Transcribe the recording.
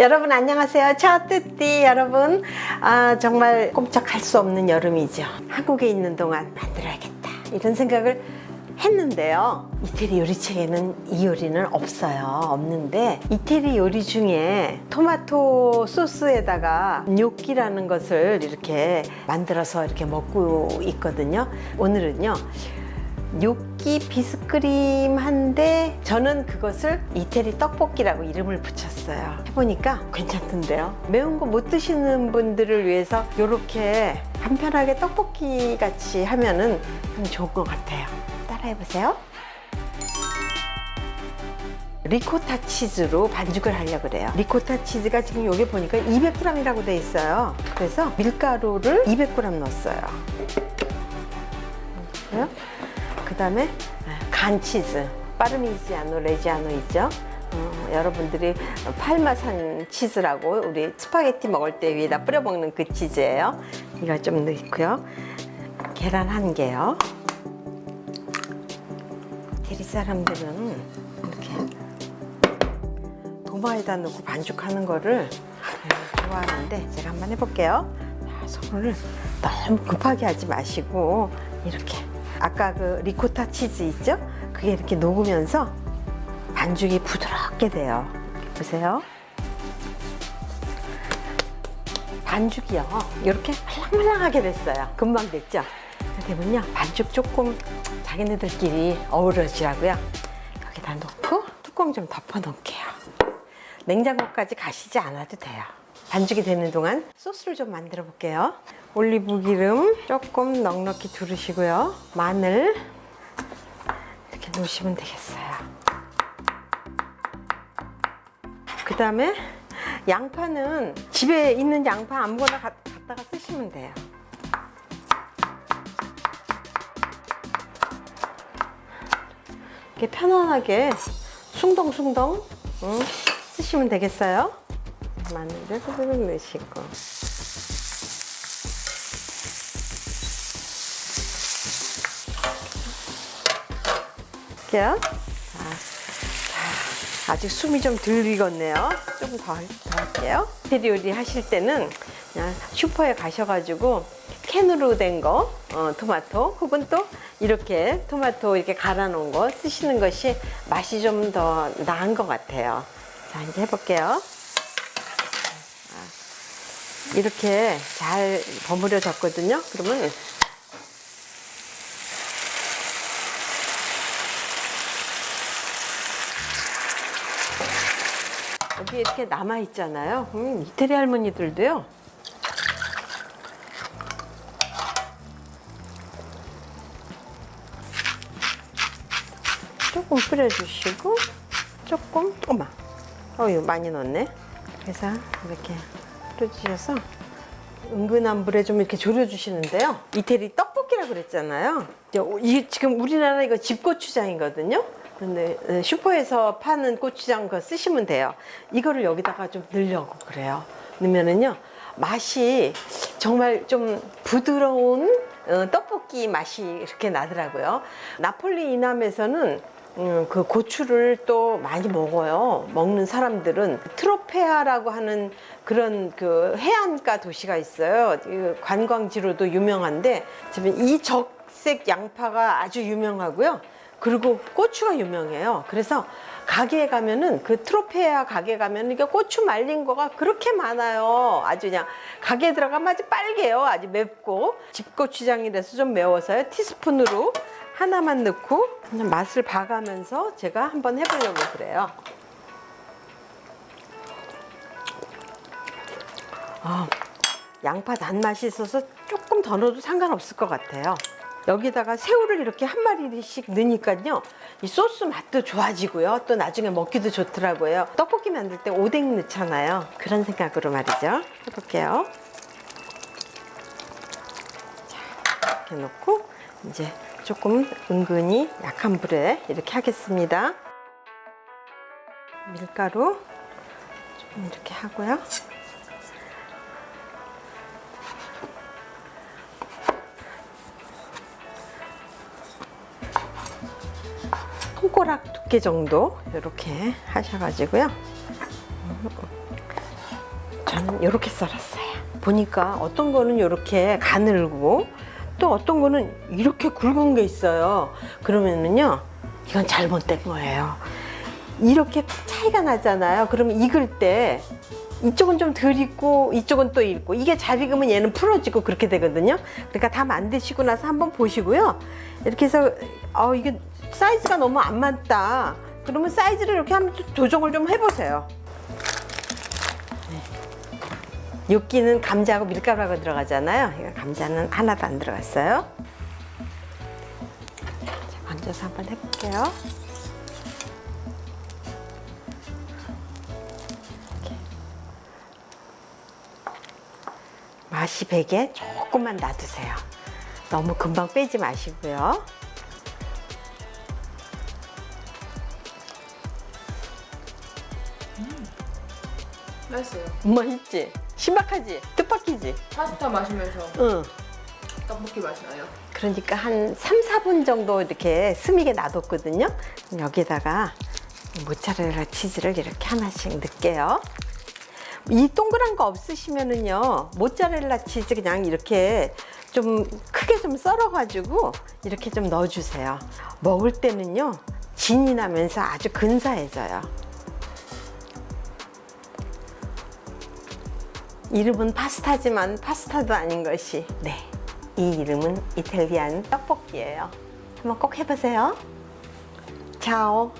여러분 안녕하세요. 차뜨띠 여러분. 아, 정말 꼼짝할 수 없는 여름이죠. 한국에 있는 동안 만들어야겠다. 이런 생각을 했는데요. 이태리 요리책에는 이 요리는 없어요. 없는데 이태리 요리 중에 토마토 소스에다가 뇨끼라는 것을 이렇게 만들어서 이렇게 먹고 있거든요. 오늘은요. 뇨끼 비스크림 한데 저는 그것을 이태리 떡볶이라고 이름을 붙였어요. 해보니까 괜찮던데요. 매운 거 못 드시는 분들을 위해서 이렇게 간편하게 떡볶이 같이 하면은 좀 좋을 것 같아요. 따라해보세요. 리코타 치즈로 반죽을 하려고 그래요. 리코타 치즈가 지금 여기 보니까 200g이라고 돼 있어요. 그래서 밀가루를 200g 넣었어요. 그래요? 그 다음에 간 치즈. 파르미지아노 레지아노 있죠? 어, 여러분들이 팔마산 치즈라고 우리 스파게티 먹을 때 위에다 뿌려 먹는 그 치즈예요. 이거 좀 넣고요. 계란 한 개요. 대리 사람들은 이렇게 도마에다 넣고 반죽하는 거를 좋아하는데 제가 한번 해볼게요. 자, 손을 너무 급하게 하지 마시고 이렇게 아까 그 리코타 치즈 있죠? 그게 이렇게 녹으면서 반죽이 부드럽게 돼요. 보세요. 반죽이요. 이렇게 말랑말랑하게 됐어요. 금방 됐죠? 되면요. 반죽 조금 자기네들끼리 어우러지라고요. 여기다 놓고 뚜껑 좀 덮어 놓을게요. 냉장고까지 가시지 않아도 돼요. 반죽이 되는 동안 소스를 좀 만들어 볼게요. 올리브 기름 조금 넉넉히 두르시고요. 마늘 이렇게 놓으시면 되겠어요. 그 다음에 양파는 집에 있는 양파 아무거나 가- 갖다가 쓰시면 돼요. 이렇게 편안하게 숭덩숭덩 응, 쓰시면 되겠어요. 마늘을 후루룩 넣으시고 할게요. 자, 자, 아직 숨이 좀 덜 익었네요. 조금 더, 할- 더 할게요. 이태리 요리 하실 때는 그냥 슈퍼에 가셔가지고 캔으로 된 거, 어, 토마토, 혹은 또 이렇게 토마토 이렇게 갈아 놓은 거 쓰시는 것이 맛이 좀 더 나은 것 같아요. 자, 이제 해볼게요. 이렇게 잘 버무려졌거든요. 그러면 여기 이렇게 남아 있잖아요. 음, 이태리 할머니들도요. 조금 뿌려주시고 조금 어마 어유 많이 넣었네. 그래서 이렇게 뿌려주셔서 은근한 불에 좀 이렇게 졸여주시는데요. 이태리 떡볶이라 그랬잖아요. 이게 지금 우리나라 이거 집고추장이거든요. 근데 슈퍼에서 파는 고추장 그거 쓰시면 돼요. 이거를 여기다가 좀 넣으려고 그래요. 넣으면은요 맛이 정말 좀 부드러운 어, 떡볶이 맛이 이렇게 나더라고요. 나폴리 이남에서는 음, 그 고추를 또 많이 먹어요. 먹는 사람들은 트로페아라고 하는 그런 그 해안가 도시가 있어요. 이 관광지로도 유명한데 지금 이 적색 양파가 아주 유명하고요. 그리고 고추가 유명해요. 그래서 가게에 가면은 그 트로페아 가게 가면 이게 고추 말린 거가 그렇게 많아요. 아주 그냥 가게에 들어가면 아주 빨개요. 아주 맵고 집고추장이라서 좀 매워서요. 티스푼으로 하나만 넣고 그냥 맛을 봐가면서 제가 한번 해보려고 그래요. 아, 양파 단맛이 있어서 조금 더 넣어도 상관없을 것 같아요. 여기다가 새우를 이렇게 한 마리씩 넣으니까요. 이 소스 맛도 좋아지고요. 또 나중에 먹기도 좋더라고요. 떡볶이 만들 때 오뎅 넣잖아요. 그런 생각으로 말이죠. 해볼게요. 자, 이렇게 넣고 이제 조금 은근히 약한 불에 이렇게 하겠습니다. 밀가루 좀 이렇게 하고요. 손가락 두께 정도 이렇게 하셔가지고요. 저는 이렇게 썰었어요. 보니까 어떤 거는 이렇게 가늘고 또 어떤 거는 이렇게 굵은 게 있어요. 그러면은요, 이건 잘못된 거예요. 이렇게 차이가 나잖아요. 그러면 익을 때 이쪽은 좀 덜 익고 이쪽은 또 익고 이게 잘 익으면 얘는 풀어지고 그렇게 되거든요. 그러니까 다 만드시고 나서 한번 보시고요. 이렇게 해서 어 이게 사이즈가 너무 안 맞다. 그러면 사이즈를 이렇게 한번 좀 조정을 좀 해보세요. 육기는 감자하고 밀가루가 들어가잖아요. 감자는 하나도 안 들어갔어요. 자, 얹어서 한번 해볼게요. 이렇게. 맛이 배게 조금만 놔두세요. 너무 금방 빼지 마시고요. 맛있어요. 맛있지? 신박하지? 뜻밖이지? 파스타 마시면서 응. 떡볶이 맛이 나요. 그러니까 한 3, 4분 정도 이렇게 스미게 놔뒀거든요. 여기다가 모짜렐라 치즈를 이렇게 하나씩 넣을게요. 이 동그란 거 없으시면은요, 모짜렐라 치즈 그냥 이렇게 좀 크게 좀 썰어가지고 이렇게 좀 넣어주세요. 먹을 때는요, 진이 나면서 아주 근사해져요. 이름은 파스타지만 파스타도 아닌 것이 네. 이 이름은 이탈리안 떡볶이에요. 한번 꼭 해보세요. 차오.